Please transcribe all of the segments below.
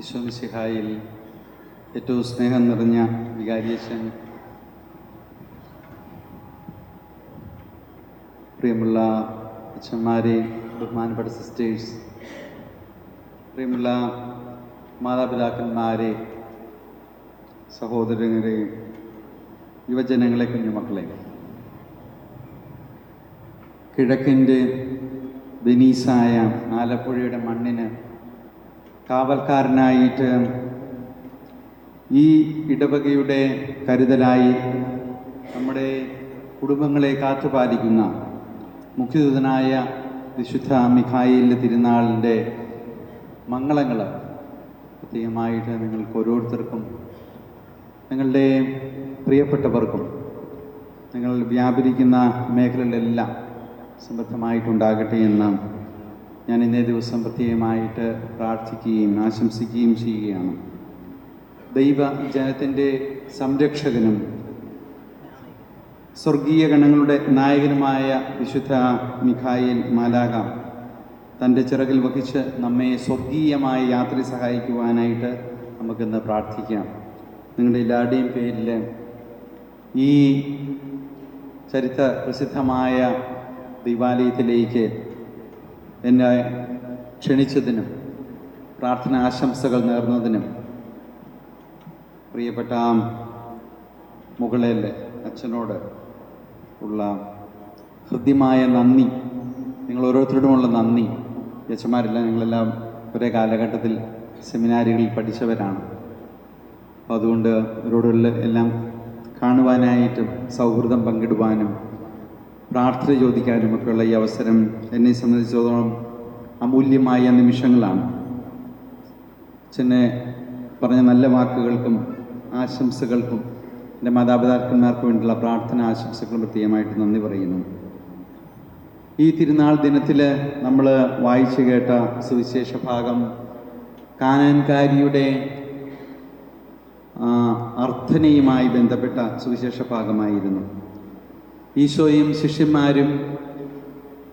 ഈശോമിശിഹായിൽ ഏറ്റവും സ്നേഹം നിറഞ്ഞ വികാരിയച്ഛൻ പ്രിയമുള്ള അച്ഛന്മാരെ ബഹുമാനപ്പെട്ട സിസ്റ്റേഴ്സ് പ്രിയമുള്ള മാതാപിതാക്കന്മാരെ സഹോദരങ്ങളെ യുവജനങ്ങളെ കുഞ്ഞുമക്കളെ. കിഴക്കിന്റെ ബെനീസായ ആലപ്പുഴയുടെ മണ്ണിന് കാവൽക്കാരനായിട്ട് ഈ ഇടവകയുടെ കരുതലായി നമ്മുടെ കുടുംബങ്ങളെ കാത്തുപാലിക്കുന്ന മുഖ്യദൂതനായ വിശുദ്ധ മിഖായിലിന്റെ തിരുനാളിന്റെ മംഗളങ്ങൾ പ്രത്യേകമായിട്ട് നിങ്ങൾക്ക് ഓരോരുത്തർക്കും നിങ്ങളുടെ പ്രിയപ്പെട്ടവർക്കും നിങ്ങൾ വ്യാപരിക്കുന്ന മേഖലകളിലെല്ലാം സമൃദ്ധമായിട്ടുണ്ടാകട്ടെ എന്ന് ഞാൻ ഇന്നേ ദിവസം പ്രത്യേകമായിട്ട് പ്രാർത്ഥിക്കുകയും ആശംസിക്കുകയും ചെയ്യുകയാണ്. ദൈവ ജനത്തിന്റെ സംരക്ഷകനും സ്വർഗീയ ഗണങ്ങളുടെ നായകനുമായ വിശുദ്ധ മിഖായിൽ മാലാക തന്റെ ചിറകിൽ വഹിച്ച് നമ്മെ സ്വർഗീയമായ യാത്ര സഹായിക്കുവാനായിട്ട് നമുക്കിന്ന് പ്രാർത്ഥിക്കാം. നിങ്ങളുടെ എല്ലാവരുടെയും പേരിൽ ഈ ചരിത്ര പ്രസിദ്ധമായ ദൈവാലയത്തിലേക്ക് എന്നെ ക്ഷണിച്ചതിനും പ്രാർത്ഥന ആശംസകൾ നേർന്നതിനും പ്രിയപ്പെട്ട ആ മുകളിലെ അച്ഛനോട് ഉള്ള ഹൃദ്യമായ നന്ദി നിങ്ങൾ ഓരോരുത്തരോടുമുള്ള നന്ദി. അച്ഛന്മാരെല്ലാം നിങ്ങളെല്ലാം ഒരേ കാലഘട്ടത്തിൽ സെമിനാരികളിൽ പഠിച്ചവരാണ്. അപ്പോൾ അതുകൊണ്ട് ഇവരോടുള്ള എല്ലാം കാണുവാനായിട്ടും സൗഹൃദം പങ്കിടുവാനും പ്രാർത്ഥന ചോദിക്കാനും ഒക്കെയുള്ള ഈ അവസരം എന്നെ സംബന്ധിച്ചിടത്തോളം അമൂല്യമായ നിമിഷങ്ങളാണ്. അച്ഛനെ പറഞ്ഞ നല്ല വാക്കുകൾക്കും ആശംസകൾക്കും എന്റെ മാതാപിതാക്കന്മാർക്ക് വേണ്ടിയുള്ള പ്രാർത്ഥന ആശംസകളും പ്രത്യേകമായിട്ട് നന്ദി പറയുന്നു. ഈ തിരുനാൾ ദിനത്തിൽ നമ്മൾ വായിച്ചു കേട്ട സുവിശേഷ ഭാഗം കാനാൻകാരിയുടെ അർത്ഥനയുമായി ബന്ധപ്പെട്ട സുവിശേഷ ഭാഗമായിരുന്നു. ഈശോയും ശിഷ്യന്മാരും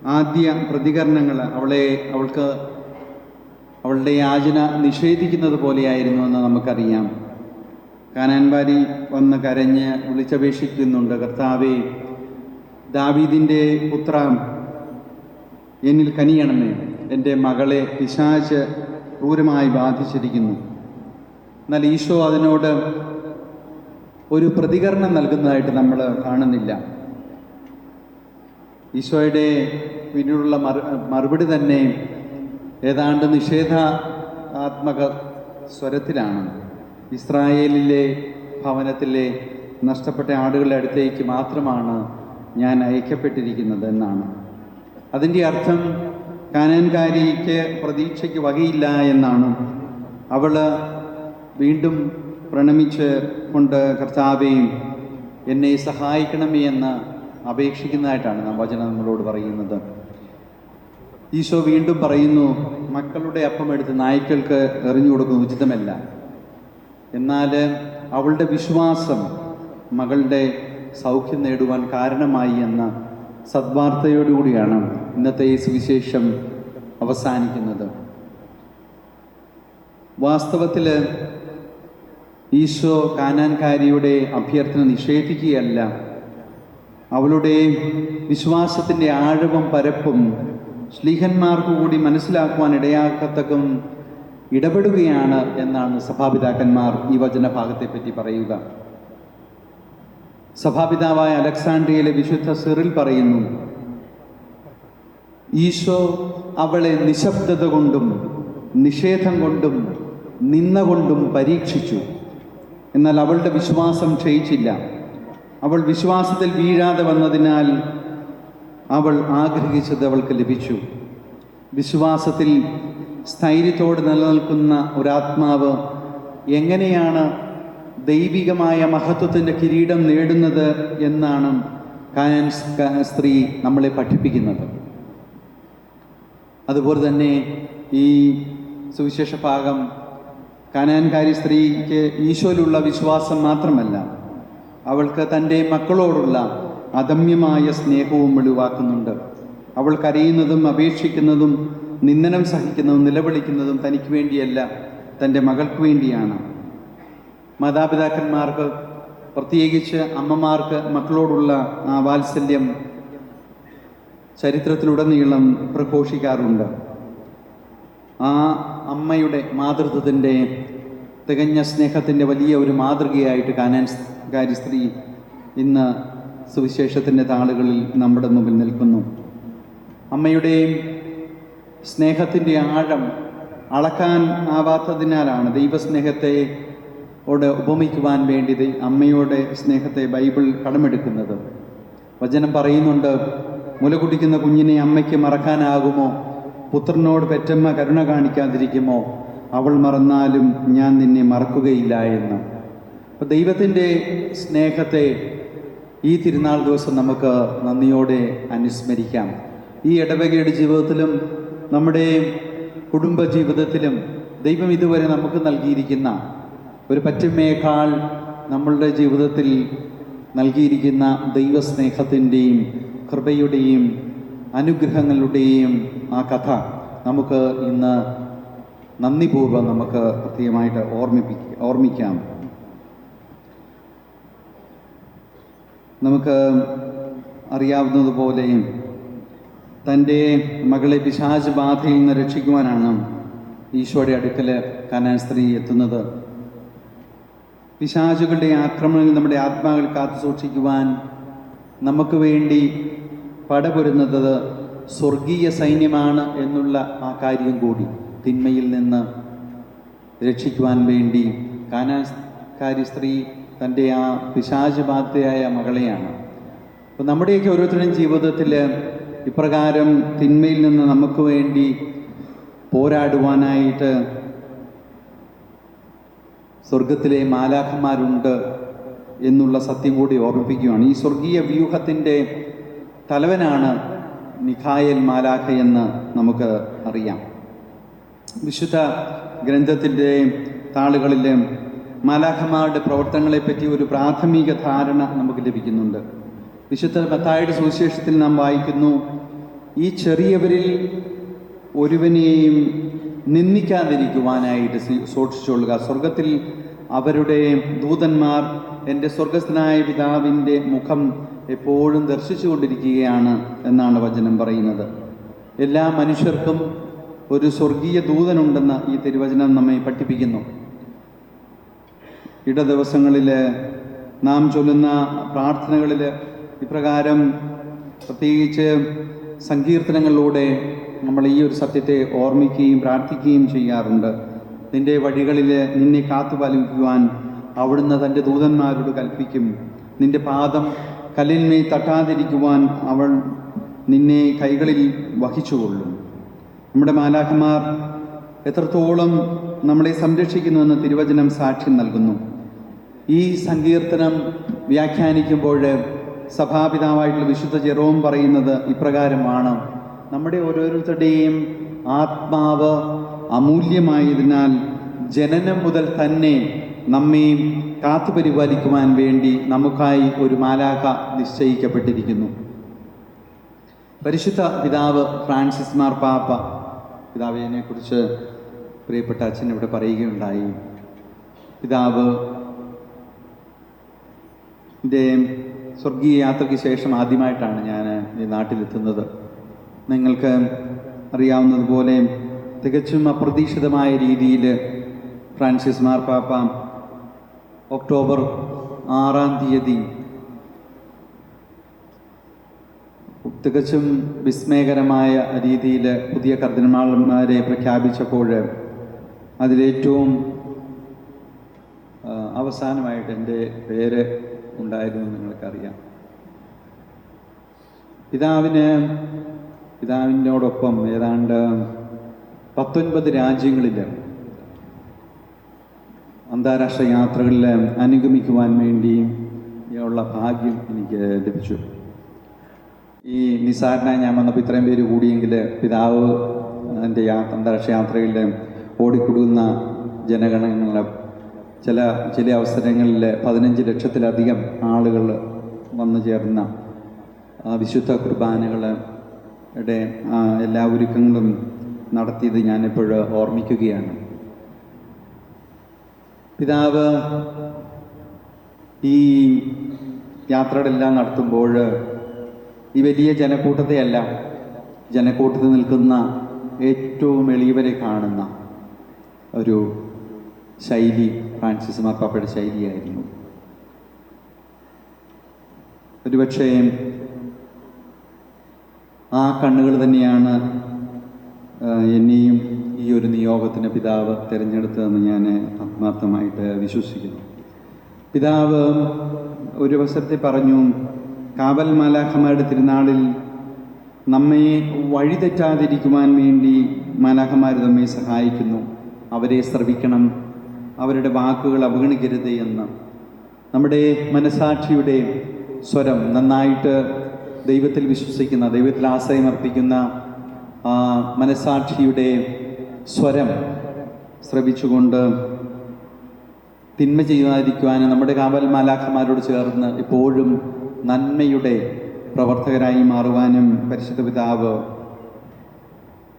ആദ്യ പ്രതികരണങ്ങൾ അവളെ അവൾക്ക് അവളുടെ യാചന നിഷേധിക്കുന്നത് പോലെയായിരുന്നു എന്ന് നമുക്കറിയാം. കാനാൻബാരി വന്ന് കരഞ്ഞ് വിളിച്ചപേക്ഷിക്കുന്നുണ്ട് കർത്താവെ ദാവീദിന്റെ പുത്ര എന്നിൽ കനിയണമേ. എന്റെ മകളെ പിശാച്ച് ക്രൂരമായി ബാധിച്ചിരിക്കുന്നു. എന്നാൽ ഈശോ അതിനോട് ഒരു പ്രതികരണം നൽകുന്നതായിട്ട് നമ്മൾ കാണുന്നില്ല. ഈശോയുടെ പിന്നീടുള്ള മറു മറുപടി തന്നെ ഏതാണ്ട് നിഷേധാത്മക സ്വരത്തിലാണ്. ഇസ്രായേലിലെ ഭവനത്തിലെ നഷ്ടപ്പെട്ട ആടുകളുടെ അടുത്തേക്ക് മാത്രമാണ് ഞാൻ അയക്കപ്പെട്ടിരിക്കുന്നത് എന്നാണ്. അതിന്റെ അർത്ഥം കാനൻകാരിക്ക് പ്രതീക്ഷയ്ക്ക് വകയില്ല എന്നാണ്. അവൾ വീണ്ടും പ്രണമിച്ച് കൊണ്ട് കർത്താവേയും എന്നെ സഹായിക്കണമേ എന്ന് അപേക്ഷിക്കുന്നതായിട്ടാണ് വചനം നമ്മളോട് പറയുന്നത്. ഈശോ വീണ്ടും പറയുന്നു മക്കളുടെ അപ്പം എടുത്ത് നായ്ക്കൾക്ക് എറിഞ്ഞു കൊടുക്കുന്നത് ഉചിതമല്ല. എന്നാൽ അവളുടെ വിശ്വാസം മകളുടെ സൗഖ്യം നേടുവാൻ കാരണമായി എന്ന സദ്വാർത്തയോടുകൂടിയാണ് ഇന്നത്തെ ഈ സുവിശേഷം അവസാനിക്കുന്നത്. വാസ്തവത്തിൽ ഈശോ കാനാൻകാരിയുടെ അഭ്യർത്ഥന നിഷേധിക്കുകയല്ല അവളുടെ വിശ്വാസത്തിന്റെ ആഴവും പരപ്പും ശ്ലീഹന്മാർക്ക് കൂടി മനസ്സിലാക്കുവാൻ ഇടയാക്കത്തക്കം ഇടപെടുകയാണ് എന്നാണ് സഭാപിതാക്കന്മാർ ഈ വചനഭാഗത്തെപ്പറ്റി പറയുക. സഭാപിതാവായ അലക്സാണ്ട്രിയയിലെ വിശുദ്ധ സിറിൽ പറയുന്നു ഈശോ അവളെ നിശബ്ദത കൊണ്ടും നിഷേധം കൊണ്ടും നിന്ന കൊണ്ടും പരീക്ഷിച്ചു. എന്നാൽ അവളുടെ വിശ്വാസം ക്ഷയിച്ചില്ല. അവൾ വിശ്വാസത്തിൽ വീഴാതെ വന്നതിനാൽ അവൾ ആഗ്രഹിച്ചത് അവൾക്ക് ലഭിച്ചു. വിശ്വാസത്തിൽ സ്ഥൈര്യത്തോടെ നിലനിൽക്കുന്ന ഒരാത്മാവ് എങ്ങനെയാണ് ദൈവികമായ മഹത്വത്തിന്റെ കിരീടം നേടുന്നത് എന്നാണ് കാനൻ സ്ത്രീ നമ്മളെ പഠിപ്പിക്കുന്നത്. അതുപോലെ തന്നെ ഈ സുവിശേഷ ഭാഗം കാനാൻകാരി സ്ത്രീക്ക് ഈശോയിലുള്ള വിശ്വാസം മാത്രമല്ല. അവൾക്ക് തന്റെ മക്കളോടുള്ള അദമ്യമായ സ്നേഹവും വെളിവാക്കുന്നുണ്ട്. അവൾ അപേക്ഷിക്കുന്നതും നിന്ദനം സഹിക്കുന്നതും നിലവിളിക്കുന്നതും തനിക്ക് വേണ്ടിയല്ല തന്റെ മകൾക്ക് വേണ്ടിയാണ്. മാതാപിതാക്കന്മാർക്ക് പ്രത്യേകിച്ച് അമ്മമാർക്ക് മക്കളോടുള്ള ആ വാത്സല്യം ചരിത്രത്തിലുടനീളം പ്രഘോഷിക്കാറുണ്ട്. ആ അമ്മയുടെ മാതൃത്വത്തിന്റെ തികഞ്ഞ സ്നേഹത്തിന്റെ വലിയ ഒരു മാതൃകയായിട്ട് കാനാൻ കാരി സ്ത്രീ ഇന്ന് സുവിശേഷത്തിന്റെ താളുകളിൽ നമ്മുടെ മുമ്പിൽ നിൽക്കുന്നു. അമ്മയുടെയും സ്നേഹത്തിന്റെ ആഴം അളക്കാൻ ആവാത്തതിനാലാണ് ദൈവസ്നേഹത്തെ ഓട് ഉപമിക്കുവാൻ വേണ്ടി അമ്മയുടെ സ്നേഹത്തെ ബൈബിൾ കടമെടുക്കുന്നത്. വചനം പറയുന്നുണ്ട് മുല കുടിക്കുന്ന കുഞ്ഞിനെ അമ്മയ്ക്ക് മറക്കാനാകുമോ? പുത്രനോട് പെറ്റമ്മ കരുണ കാണിക്കാതിരിക്കുമോ? അവൾ മറന്നാലും ഞാൻ നിന്നെ മറക്കുകയില്ല എന്ന്. അപ്പോൾ ദൈവത്തിന്റെ സ്നേഹത്തെ ഈ തിരുനാൾ ദിവസം നമുക്ക് നന്ദിയോടെ അനുസ്മരിക്കാം. ഈ ഇടവകയുടെ ജീവിതത്തിലും നമ്മുടെ കുടുംബ ജീവിതത്തിലും ദൈവം ഇതുവരെ നമുക്ക് നൽകിയിരിക്കുന്ന ഒരു പറ്റുമേക്കാൾ നമ്മളുടെ ജീവിതത്തിൽ നൽകിയിരിക്കുന്ന ദൈവസ്നേഹത്തിന്റെയും കൃപയുടെയും അനുഗ്രഹങ്ങളുടെയും ആ കഥ നമുക്ക് ഇന്ന് നന്ദിപൂർവം നമുക്ക് പ്രത്യേകമായിട്ട് ഓർമ്മിപ്പിക്ക ഓർമ്മിക്കാം. നമുക്ക് അറിയാവുന്നതുപോലെയും തന്റെ മകളെ പിശാജ് ബാധയിൽ നിന്ന് രക്ഷിക്കുവാനാണ് ഈശോയുടെ അടുക്കൽ കനാൻ സ്ത്രീ എത്തുന്നത്. പിശാചുകളുടെ ആക്രമണങ്ങൾ നമ്മുടെ ആത്മാക്കൾ കാത്തു സൂക്ഷിക്കുവാൻ നമുക്ക് വേണ്ടി പടപൊരുന്നത് സ്വർഗീയ സൈന്യമാണ് എന്നുള്ള ആ കാര്യം കൂടി തിന്മയിൽ നിന്ന് രക്ഷിക്കുവാൻ വേണ്ടി കാനാകാരി സ്ത്രീ തന്റെ ആ പിശാചബാധയായ മകളെയാണ്. അപ്പോൾ നമ്മുടെയൊക്കെ ഓരോരുത്തരുടെയും ജീവിതത്തിൽ ഇപ്രകാരം തിന്മയിൽ നിന്ന് നമുക്ക് വേണ്ടി പോരാടുവാനായിട്ട് സ്വർഗത്തിലെ മാലാഖന്മാരുണ്ട് എന്നുള്ള സത്യം കൂടി ഓർമ്മിപ്പിക്കുകയാണ് ഈ സ്വർഗീയ വ്യൂഹത്തിന്റെ തലവനാണ് നിഖായൽ മാലാഖ എന്ന് നമുക്ക് അറിയാം. വിശുദ്ധ ഗ്രന്ഥത്തിന്റെ താളുകളിൽ മാലാഖമാരുടെ പ്രവർത്തനങ്ങളെപ്പറ്റി ഒരു പ്രാഥമിക ധാരണ നമുക്ക് ലഭിക്കുന്നുണ്ട്. വിശുദ്ധ മത്തായുടെ സുവിശേഷത്തിൽ നാം വായിക്കുന്നു ഈ ചെറിയവരിൽ ഒരുവനെയും നിന്ദിക്കാതിരിക്കുവാനായിട്ട് സൂക്ഷിച്ചുകൊള്ളുക. സ്വർഗത്തിൽ അവരുടെ ദൂതന്മാർ എന്റെ സ്വർഗസ്ഥനായ പിതാവിന്റെ മുഖം എപ്പോഴും ദർശിച്ചുകൊണ്ടിരിക്കുകയാണ് എന്നാണ് വചനം പറയുന്നത്. എല്ലാ മനുഷ്യർക്കും ഒരു സ്വർഗീയ ദൂതനുണ്ടെന്ന് ഈ തിരുവചനം നമ്മെ പഠിപ്പിക്കുന്നു. ഇട ദിവസങ്ങളിൽ നാം ചൊല്ലുന്ന പ്രാർത്ഥനകളിൽ ഇപ്രകാരം പ്രത്യേകിച്ച് സങ്കീർത്തനങ്ങളിലൂടെ നമ്മൾ ഈ ഒരു സത്യത്തെ ഓർമ്മിക്കുകയും പ്രാർത്ഥിക്കുകയും ചെയ്യാറുണ്ട്. നിന്റെ വഴികളിൽ നിന്നെ കാത്തുപാലിക്കുവാൻ അവിടുന്ന് തന്റെ ദൂതന്മാരോട് കൽപ്പിക്കും. നിന്റെ പാദം കല്ലിന്മേൽ തട്ടാതിരിക്കുവാൻ അവൾ നിന്നെ കൈകളിൽ വഹിച്ചുകൊള്ളും. നമ്മുടെ മാലാഖമാർ എത്രത്തോളം നമ്മളെ സംരക്ഷിക്കുന്നുവെന്ന് തിരുവചനം സാക്ഷ്യം നൽകുന്നു. ഈ സങ്കീർത്തനം വ്യാഖ്യാനിക്കുമ്പോൾ സഭാപിതാവായിട്ടുള്ള വിശുദ്ധ ജെറോം പറയുന്നത് ഇപ്രകാരമാണ്. നമ്മുടെ ഓരോരുത്തരുടെയും ആത്മാവ് അമൂല്യമായതിനാൽ ജനനം മുതൽ തന്നെ നമ്മെ കാത്തുപരിപാലിക്കുവാൻ വേണ്ടി നമുക്കായി ഒരു മാലാഖ നിശ്ചയിക്കപ്പെട്ടിരിക്കുന്നു. പരിശുദ്ധ പിതാവ് ഫ്രാൻസിസ് മാർ പാപ്പ പിതാവിനെ കുറിച്ച് പ്രിയപ്പെട്ട അച്ഛൻ ഇവിടെ പറയുകയുണ്ടായി. പിതാവ് എന്റെ സ്വർഗീയ യാത്രയ്ക്ക് ശേഷം ആദ്യമായിട്ടാണ് ഞാൻ ഈ നാട്ടിലെത്തുന്നത്. നിങ്ങൾക്ക് അറിയാവുന്നതുപോലെ തികച്ചും അപ്രതീക്ഷിതമായ രീതിയിൽ ഫ്രാൻസിസ് മാർ പാപ്പ ഒക്ടോബർ ആറാം തീയതി തികച്ചും വിസ്മയകരമായ രീതിയിൽ പുതിയ കർദിനമാളന്മാരെ പ്രഖ്യാപിച്ചപ്പോൾ അതിലേറ്റവും അവസാനമായിട്ട് എന്റെ പേര് ഉണ്ടായിരുന്നു നിങ്ങൾക്കറിയാം. പിതാവിന് പിതാവിനോടൊപ്പം ഏതാണ്ട് പത്തൊൻപത് രാജ്യങ്ങളിൽ അന്താരാഷ്ട്ര യാത്രകളിൽ അനുഗമിക്കുവാൻ വേണ്ടി ഉള്ള ഭാഗ്യം എനിക്ക് ലഭിച്ചു. ഈ നിസാരനായി ഞാൻ വന്നപ്പോൾ ഇത്രയും പേര് കൂടിയെങ്കിൽ പിതാവ് എന്റെ യാ അന്താരാഷ്ട്ര യാത്രയിൽ ഓടിക്കൊടുക്കുന്ന ജനഗണങ്ങളെ ചില ചില അവസരങ്ങളിൽ പതിനഞ്ച് ലക്ഷത്തിലധികം ആളുകൾ വന്നു ചേർന്ന വിശുദ്ധ കുർബാനകളുടെ എല്ലാ ഒരുക്കങ്ങളും നടത്തിയത് ഞാനിപ്പോൾ ഓർമ്മിക്കുകയാണ്. പിതാവ് ഈ യാത്രകളെല്ലാം നടത്തുമ്പോൾ ഈ വലിയ ജനക്കൂട്ടത്തെയല്ല ജനക്കൂട്ടത്തിൽ നിൽക്കുന്ന ഏറ്റവും എളിയവരെ കാണുന്ന ഒരു ശൈലി ഫ്രാൻസിസ് മാർപ്പാപ്പയുടെ ശൈലിയായിരുന്നു. ഒരുപക്ഷേ ആ കണ്ണുകൾ തന്നെയാണ് എന്നെയും ഈ ഒരു നിയോഗത്തിന് പിതാവ് തിരഞ്ഞെടുത്തതെന്ന് ഞാൻ ആത്മാർത്ഥമായിട്ട് വിശ്വസിക്കുന്നു. പിതാവ് ഒരു അവസരത്തിൽ പറഞ്ഞു കാവൽ മാലാഖമാരുടെ തിരുനാളിൽ നമ്മെ വഴിതെറ്റാതിരിക്കുവാൻ വേണ്ടി മാലാഖമാർ നമ്മെ സഹായിക്കുന്നു. അവരെ ശ്രവിക്കണം. അവരുടെ വാക്കുകൾ അവഗണിക്കരുത് എന്ന്. നമ്മുടെ മനസാക്ഷിയുടെ സ്വരം നന്നായിട്ട് ദൈവത്തിൽ വിശ്വസിക്കുന്ന ദൈവത്തിൽ ആശ്രയമർപ്പിക്കുന്ന മനസാക്ഷിയുടെ സ്വരം ശ്രവിച്ചുകൊണ്ട് തിന്മ ചെയ്യാതിരിക്കുവാൻ നമ്മുടെ കാവൽ മാലാഖമാരോട് ചേർന്ന് എപ്പോഴും നന്മയുടെ പ്രവർത്തകരായി മാറുവാനും പരിശുദ്ധ പിതാവ്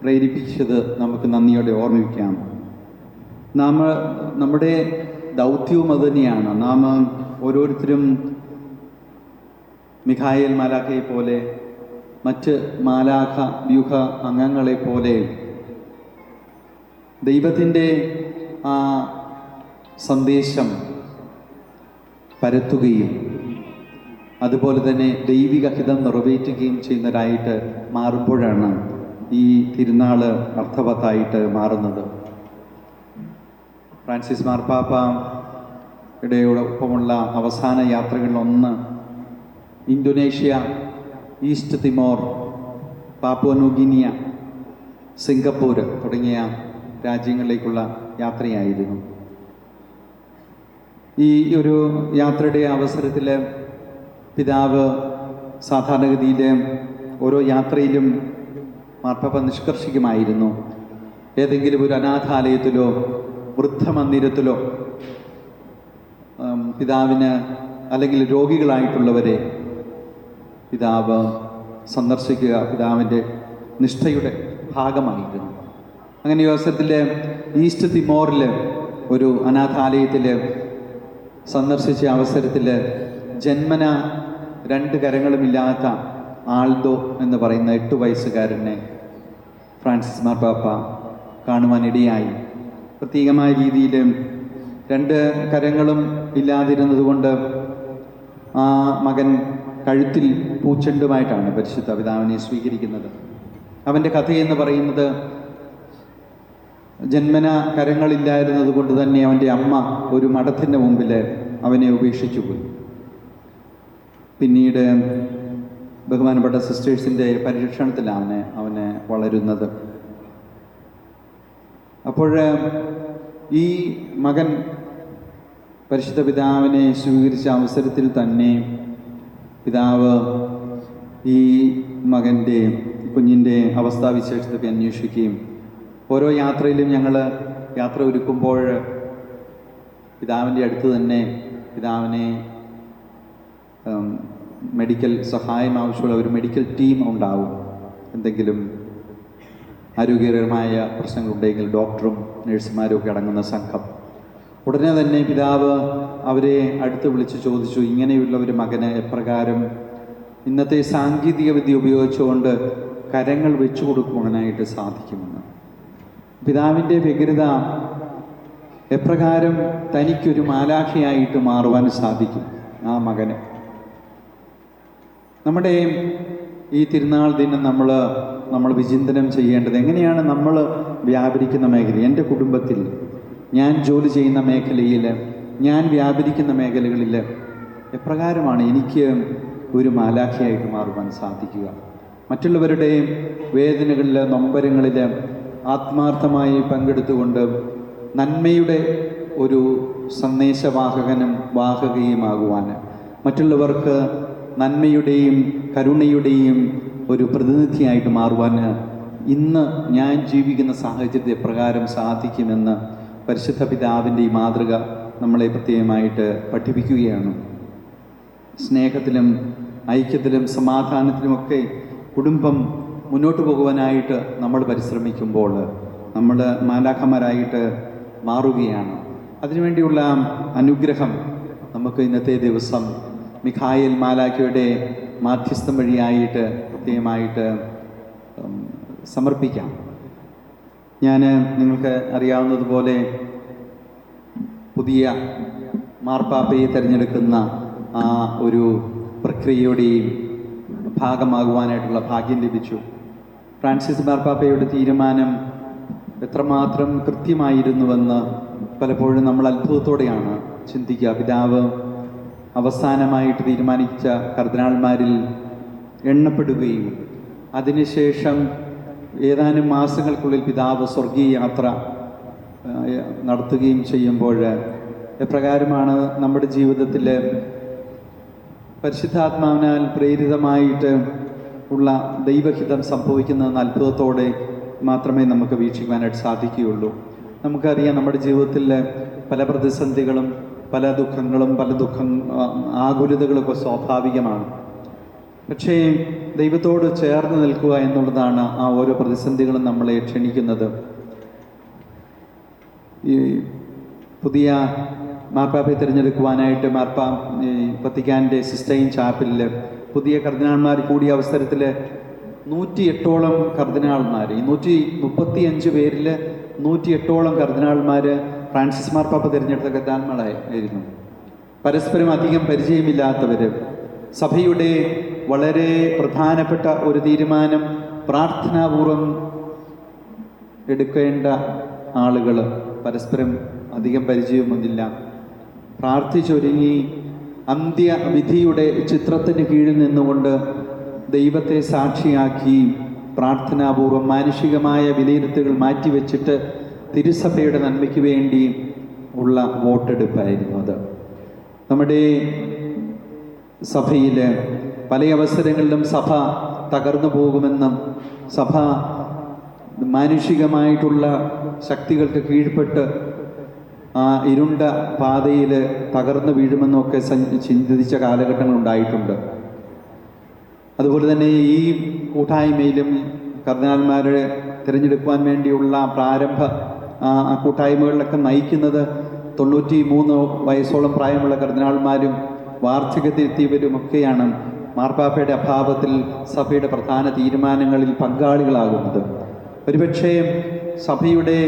പ്രേരിപ്പിച്ചത് നമുക്ക് നന്ദിയോടെ ഓർമ്മിക്കാം. നാം നമ്മുടെ ദൗത്യവും അതുതന്നെയാണ്. നാം ഓരോരുത്തരും മിഖായേൽ മാലാഖയെ പോലെ മറ്റ് മാലാഖ വ്യൂഹ അംഗങ്ങളെ പോലെ ദൈവത്തിന്റെ ആ സന്ദേശം പരത്തുകയും അതുപോലെ തന്നെ ദൈവിക ഹിതം നിറവേറ്റുകയും ചെയ്യുന്നവരായിട്ട് മാറുമ്പോഴാണ് ഈ തിരുനാൾ അർത്ഥവത്തായിട്ട് മാറുന്നത്. ഫ്രാൻസിസ് മാർപ്പാപ്പയുടെ ഒപ്പമുള്ള അവസാന യാത്രകളിലൊന്ന് Indonesia East Timor Papua New Guinea Singapore തുടങ്ങിയ രാജ്യങ്ങളിലേക്കുള്ള യാത്രയായിരുന്നു. ഈ ഒരു യാത്രയുടെ അവസരത്തിൽ പിതാവ് സാധാരണഗതിയിൽ ഓരോ യാത്രയിലും മാർപ്പാപ്പ നിഷ്കർഷിക്കുമായിരുന്നു. ഏതെങ്കിലും ഒരു അനാഥാലയത്തിലോ വൃദ്ധമന്ദിരത്തിലോ പിതാവിന് അല്ലെങ്കിൽ രോഗികളായിട്ടുള്ളവരെ പിതാവ് സന്ദർശിക്കുക പിതാവിന്റെ നിഷ്ഠയുടെ ഭാഗമായിരുന്നു. അങ്ങനെ അവസരത്തിൽ ഈസ്റ്റ് തിമോറിൽ ഒരു അനാഥാലയത്തിൽ സന്ദർശിച്ച അവസരത്തിൽ ജന്മന രണ്ട് കരങ്ങളുമില്ലാത്ത ആൾദോ എന്ന് പറയുന്ന എട്ട് വയസ്സുകാരനെ ഫ്രാൻസിസ് മാർപ്പാപ്പ കാണുവാനിടയായി. പ്രത്യേകമായ രീതിയിൽ രണ്ട് കരങ്ങളും ഇല്ലാതിരുന്നതുകൊണ്ട് ആ മകൻ കഴുത്തിൽ പൂച്ചെണ്ടുമായിട്ടാണ് പരിശുദ്ധ പിതാവിനെ സ്വീകരിക്കുന്നത്. അവന്റെ കഥയെന്ന് പറയുന്നത് ജന്മന കരങ്ങളില്ലായിരുന്നത് കൊണ്ട് തന്നെ അവന്റെ അമ്മ ഒരു മഠത്തിന്റെ മുമ്പിൽ അവനെ ഉപേക്ഷിച്ചു പോയി. പിന്നീട് ബഹുമാനപ്പെട്ട സിസ്റ്റേഴ്സിന്റെ പരിരക്ഷണത്തിലാണ് അവനെ വളരുന്നത്. അപ്പോൾ ഈ മകൻ പരിശുദ്ധ പിതാവിനെ സ്വീകരിച്ച അവസരത്തിൽ തന്നെ പിതാവ് ഈ മകന്റെ കുഞ്ഞിന്റെ അവസ്ഥാവിശേഷത്തൊക്കെ അന്വേഷിക്കുകയും ഓരോ യാത്രയിലും ഞങ്ങൾ യാത്ര ഒരുക്കുമ്പോൾ പിതാവിന്റെ അടുത്ത് തന്നെ പിതാവിനെ മെഡിക്കൽ സഹായം ആവശ്യമുള്ള ഒരു മെഡിക്കൽ ടീം ഉണ്ടാവും. എന്തെങ്കിലും ആരോഗ്യകരമായ പ്രശ്നങ്ങളുണ്ടെങ്കിൽ ഡോക്ടറും നഴ്സുമാരും ഒക്കെ അടങ്ങുന്ന സംഘം. ഉടനെ തന്നെ പിതാവ് അവരെ അടുത്ത് വിളിച്ച് ചോദിച്ചു ഇങ്ങനെയുള്ള ഒരു മകന് എപ്രകാരം ഇന്നത്തെ സാങ്കേതിക വിദ്യ ഉപയോഗിച്ചുകൊണ്ട് കരങ്ങൾ വെച്ചു കൊടുക്കുവാനായിട്ട് സാധിക്കുമെന്ന്? പിതാവിന്റെ വ്യഗ്രത എപ്രകാരം തനിക്കൊരു മാലാഖയായിട്ട് മാറുവാൻ സാധിക്കും ആ മകന്. നമ്മുടെ ഈ തിരുനാൾ ദിനം നമ്മൾ നമ്മൾ വിചിന്തനം ചെയ്യേണ്ടത്? എങ്ങനെയാണ് നമ്മൾ വ്യാപരിക്കുന്ന മേഖല? എന്റെ കുടുംബത്തിൽ ഞാൻ ജോലി ചെയ്യുന്ന മേഖലയിൽ ഞാൻ വ്യാപരിക്കുന്ന മേഖലകളിൽ എപ്രകാരമാണ് എനിക്ക് ഒരു മാലാഖയായിട്ട് മാറുവാൻ സാധിക്കുക? മറ്റുള്ളവരുടെ വേദനകളിൽ നൊമ്പരങ്ങളിൽ ആത്മാർത്ഥമായി പങ്കെടുത്തുകൊണ്ട് നന്മയുടെ ഒരു സന്ദേശവാഹകനും വാഹകയുമാകുവാൻ മറ്റുള്ളവർക്ക് നന്മയുടെയും കരുണയുടെയും ഒരു പ്രതിനിധിയായിട്ട് മാറുവാൻ ഇന്ന് ഞാൻ ജീവിക്കുന്ന സാഹചര്യത്തെ പ്രകാരം സാധിക്കുമെന്ന് പരിശുദ്ധ പിതാവിന്റെ ഈ മാതൃക നമ്മളെ പ്രത്യേകമായിട്ട് പഠിപ്പിക്കുകയാണ്. സ്നേഹത്തിലും ഐക്യത്തിലും സമാധാനത്തിലുമൊക്കെ കുടുംബം മുന്നോട്ട് പോകുവാനായിട്ട് നമ്മൾ പരിശ്രമിക്കുമ്പോൾ നമ്മൾ മാലാഖമാരായിട്ട് മാറുകയാണ്. അതിനുവേണ്ടിയുള്ള അനുഗ്രഹം നമുക്ക് ഇന്നത്തെ ദിവസം മിഖായേൽ മാലാഖയുടെ മാധ്യസ്ഥം വഴിയായിട്ട് പ്രത്യേകമായിട്ട് സമർപ്പിക്കാം. ഞാൻ നിങ്ങൾക്ക് അറിയാവുന്നതുപോലെ പുതിയ മാർപ്പാപ്പയെ തിരഞ്ഞെടുക്കുന്ന ആ ഒരു പ്രക്രിയയുടെയും ഭാഗമാകുവാനായിട്ടുള്ള ഭാഗ്യം ലഭിച്ചു. ഫ്രാൻസിസ് മാർപ്പാപ്പയുടെ തീരുമാനം എത്രമാത്രം കൃത്യമായിരുന്നുവെന്ന് പലപ്പോഴും നമ്മൾ അത്ഭുതത്തോടെയാണ് ചിന്തിക്കുക. പിതാവ് അവസാനമായിട്ട് തീരുമാനിച്ച കർദിനാൾമാരിൽ എണ്ണപ്പെടുകയും അതിനുശേഷം ഏതാനും മാസങ്ങൾക്കുള്ളിൽ പിതാവ് സ്വർഗീയ യാത്ര നടത്തുകയും ചെയ്യുമ്പോൾ എപ്രകാരമാണ് നമ്മുടെ ജീവിതത്തിൽ പരിശുദ്ധാത്മാവിനാൽ പ്രേരിതമായിട്ട് ഉള്ള ദൈവഹിതം സംഭവിക്കുന്നതെന്ന് അത്ഭുതത്തോടെ മാത്രമേ നമുക്ക് വീക്ഷിക്കുവാനായിട്ട് സാധിക്കുകയുള്ളൂ. നമുക്കറിയാം നമ്മുടെ ജീവിതത്തിലെ പല പ്രതിസന്ധികളും പല ദുഃഖങ്ങളും പല ദുഃഖം ആകുലതകളൊക്കെ സ്വാഭാവികമാണ്. പക്ഷേ ദൈവത്തോട് ചേർന്ന് നിൽക്കുക എന്നുള്ളതാണ് ആ ഓരോ പ്രതിസന്ധികളും നമ്മളെ ക്ഷണിക്കുന്നത്. ഈ പുതിയ മാർപ്പാപ്പയെ തിരഞ്ഞെടുക്കുവാനായിട്ട് മാർപ്പാ വത്തിക്കാന്റെ സിസ്റ്റൈൻ ചാപ്പലിൽ പുതിയ കർദിനാൾമാർ കൂടിയ അവസരത്തിൽ നൂറ്റി എട്ടോളം കർദിനാൾമാർ ഈ നൂറ്റി മുപ്പത്തി അഞ്ച് പേരിൽ നൂറ്റി എട്ടോളം കർദിനാൾമാർ ഫ്രാൻസിസ് മാർപ്പാപ്പ തിരഞ്ഞെടുത്ത ഗതാന്മാരായിരുന്നു പരസ്പരം അധികം പരിചയമില്ലാത്തവർ സഭയുടെ വളരെ പ്രധാനപ്പെട്ട ഒരു തീരുമാനം പ്രാർത്ഥനാപൂർവം എടുക്കേണ്ട ആളുകൾ പരസ്പരം അധികം പരിചയമൊന്നുമില്ല. പ്രാർത്ഥിച്ചൊരുങ്ങി അന്ത്യവിധിയുടെ ചിത്രത്തിന് കീഴിൽ നിന്നുകൊണ്ട് ദൈവത്തെ സാക്ഷിയാക്കി പ്രാർത്ഥനാപൂർവം മാനുഷികമായ വിലയിരുത്തുകൾ മാറ്റിവെച്ചിട്ട് തിരുസഭയുടെ നന്മയ്ക്ക് വേണ്ടി ഉള്ള വോട്ടെടുപ്പായിരുന്നു അത്. നമ്മുടെ സഭയിൽ പല അവസരങ്ങളിലും സഭ തകർന്നു പോകുമെന്നും സഭ മാനുഷികമായിട്ടുള്ള ശക്തികൾക്ക് കീഴ്പ്പെട്ട് ആ ഇരുണ്ട പാതയിൽ തകർന്നു വീഴുമെന്നൊക്കെ ചിന്തിച്ച കാലഘട്ടങ്ങൾ ഉണ്ടായിട്ടുണ്ട് അതുപോലെ തന്നെ ഈ കൂട്ടായ്മയിലും കർദിനാൾമാരെ തിരഞ്ഞെടുക്കുവാൻ വേണ്ടിയുള്ള പ്രാരംഭ ആ, കൂട്ടായ്മകളിലൊക്കെ നയിക്കുന്നത് തൊണ്ണൂറ്റി മൂന്ന് വയസ്സോളം പ്രായമുള്ള കർദിനാൾമാരും വാർദ്ധക്യത്തിലെത്തിയവരും ഒക്കെയാണ് മാർപ്പാപ്പയുടെ അഭാവത്തിൽ സഭയുടെ പ്രധാന തീരുമാനങ്ങളിൽ പങ്കാളികളാകുന്നത്. ഒരുപക്ഷേ സഭയുടെ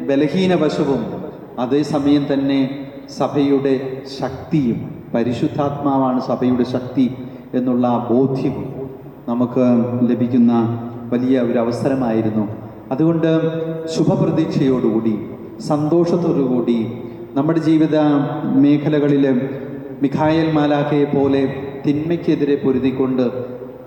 ബലഹീന വശവും അതേസമയം തന്നെ സഭയുടെ ശക്തിയും പരിശുദ്ധാത്മാവാണ് സഭയുടെ ശക്തി എന്നുള്ള ബോധ്യം നമുക്ക് ലഭിക്കുന്ന വലിയ ഒരു അവസരമായിരുന്നു. അതുകൊണ്ട് ശുഭപ്രതീക്ഷയോടുകൂടി സന്തോഷത്തോടുകൂടി നമ്മുടെ ജീവിത മേഖലകളിൽ മിഖായൽ മാലാഖയെ പോലെ തിന്മയ്ക്കെതിരെ പൊരുതിക്കൊണ്ട്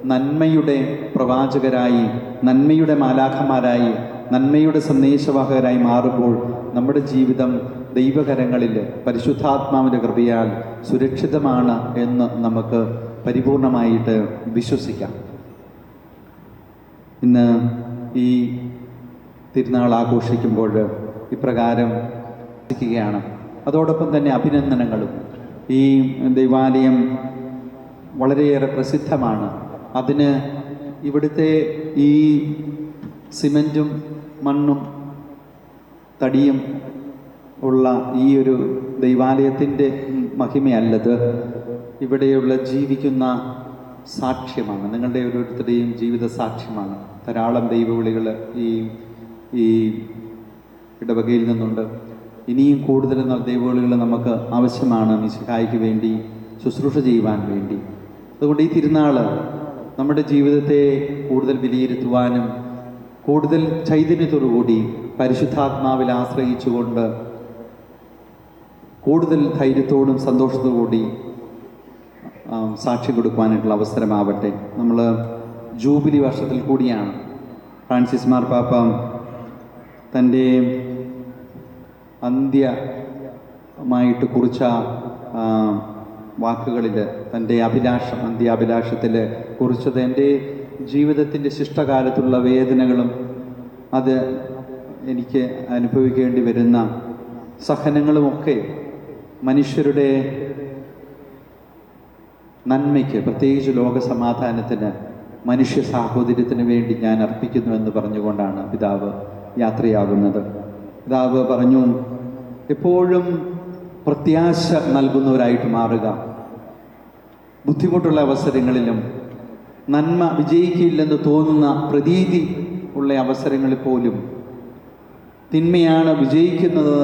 നന്മയുടെ പ്രവാചകരായി നന്മയുടെ മാലാഖമാരായി നന്മയുടെ സന്ദേശവാഹകരായി മാറുമ്പോൾ നമ്മുടെ ജീവിതം ദൈവകരങ്ങളിൽ പരിശുദ്ധാത്മാവിന്റെ കൃപയാൽ സുരക്ഷിതമാണ് എന്ന് നമുക്ക് പരിപൂർണമായിട്ട് വിശ്വസിക്കാം. ഇന്ന് ഈ തിരുനാൾ ആഘോഷിക്കുമ്പോൾ ഇപ്രകാരം ാണ് അതോടൊപ്പം തന്നെ അഭിനന്ദനങ്ങളും. ഈ ദൈവാലയം വളരെയേറെ പ്രസിദ്ധമാണ്. അതിന് ഇവിടുത്തെ ഈ സിമന്റും മണ്ണും തടിയും ഉള്ള ഈ ഒരു ദൈവാലയത്തിന്റെ മഹിമയല്ലത്. ഇവിടെയുള്ള ജീവിക്കുന്ന സാക്ഷ്യമാണ്. നിങ്ങളുടെ ഓരോരുത്തരുടെയും ജീവിത സാക്ഷ്യമാണ്. ധാരാളം ദൈവവിളികൾ ഈ ഈ ഇടവകയിൽ നിന്നുണ്ട്. ഇനിയും കൂടുതൽ ദൈവവിളികൾ നമുക്ക് ആവശ്യമാണ് മിശിഹായ്ക്ക് വേണ്ടി ശുശ്രൂഷ ചെയ്യുവാൻ വേണ്ടി. അതുകൊണ്ട് ഈ തിരുനാൾ നമ്മുടെ ജീവിതത്തെ കൂടുതൽ വിലയിരുത്തുവാനും കൂടുതൽ ചൈതന്യത്തോടുകൂടി പരിശുദ്ധാത്മാവിൽ ആശ്രയിച്ചുകൊണ്ട് കൂടുതൽ ധൈര്യത്തോടും സന്തോഷത്തോടും കൂടി ആ, സാക്ഷ്യം കൊടുക്കുവാനായിട്ടുള്ള അവസരമാവട്ടെ. നമ്മൾ ജൂബിലി വർഷത്തിൽ കൂടിയാണ്. ഫ്രാൻസിസ് മാർ മാർപ്പാപ്പ തന്റെ അന്ത്യമായിട്ട് കുറിച്ച വാക്കുകളിൽ തന്റെ അഭിലാഷം അന്ത്യാഭിലാഷത്തിൽ കുറിച്ചത് എന്റെ ജീവിതത്തിന്റെ ശിഷ്ടകാലത്തുള്ള വേദനകളും അത് എനിക്ക് അനുഭവിക്കേണ്ടി വരുന്ന സഹനങ്ങളുമൊക്കെ മനുഷ്യരുടെ നന്മയ്ക്ക് പ്രത്യേകിച്ച് ലോക സമാധാനത്തിന് മനുഷ്യ സാഹോദര്യത്തിന് വേണ്ടി ഞാൻ അർപ്പിക്കുന്നു എന്ന് പറഞ്ഞുകൊണ്ടാണ് പിതാവ് യാത്രയാകുന്നത്. പിതാവ് പറഞ്ഞു എപ്പോഴും പ്രത്യാശ നൽകുന്നവരായിട്ട് മാറുക. ബുദ്ധിമുട്ടുള്ള അവസരങ്ങളിലും നന്മ വിജയിക്കില്ലെന്ന് തോന്നുന്ന പ്രതീതി ഉള്ള അവസരങ്ങളിൽ പോലും തിന്മയാണ് വിജയിക്കുന്നത്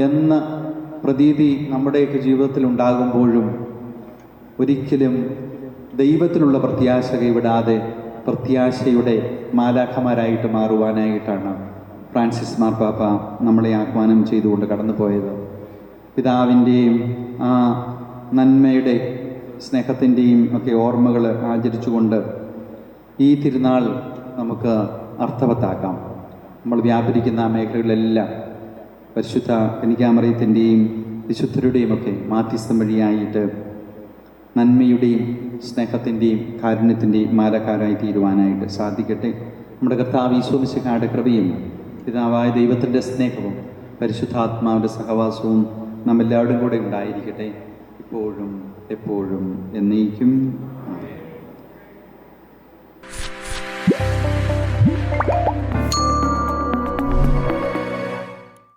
എന്ന പ്രതീതി നമ്മുടെയൊക്കെ ജീവിതത്തിൽ ഉണ്ടാകുമ്പോഴും ഒരിക്കലും ദൈവത്തിലുള്ള പ്രത്യാശ കൈവിടാതെ പ്രത്യാശയുടെ മാലാഖമാരായിട്ട് മാറുവാനായിട്ടാണ് ഫ്രാൻസിസ് മാർപ്പാപ്പ നമ്മളെ ആഹ്വാനം ചെയ്തുകൊണ്ട് കടന്നുപോയത്. പിതാവിന്റെയും ആ നന്മയുടെ സ്നേഹത്തിന്റെയും ഒക്കെ ഓർമ്മകൾ ആചരിച്ചുകൊണ്ട് ഈ തിരുനാൾ നമുക്ക് അർത്ഥവത്താക്കാം. നമ്മൾ വ്യാപരിക്കുന്ന മേഖലകളിലെല്ലാം പരിശുദ്ധ കനികാമറിയത്തിന്റെയും വിശുദ്ധരുടെയും ഒക്കെ മാധ്യസ്ഥം വഴിയായിട്ട് നന്മയുടെയും സ്നേഹത്തിന്റെയും കാരുണ്യത്തിന്റെയും മാലക്കാരായി തീരുവാനായിട്ട് സാധിക്കട്ടെ. നമ്മുടെ കർത്താവ് ഈശോമിശിഹായുടെ കൃപയും പിതാവായ ദൈവത്തിന്റെ സ്നേഹവും പരിശുദ്ധാത്മാവിന്റെ സഹവാസവും നമ്മെല്ലാവരും കൂടെ ഉണ്ടായിരിക്കട്ടെ. ഇപ്പോഴും എപ്പോഴും എന്നേക്കും.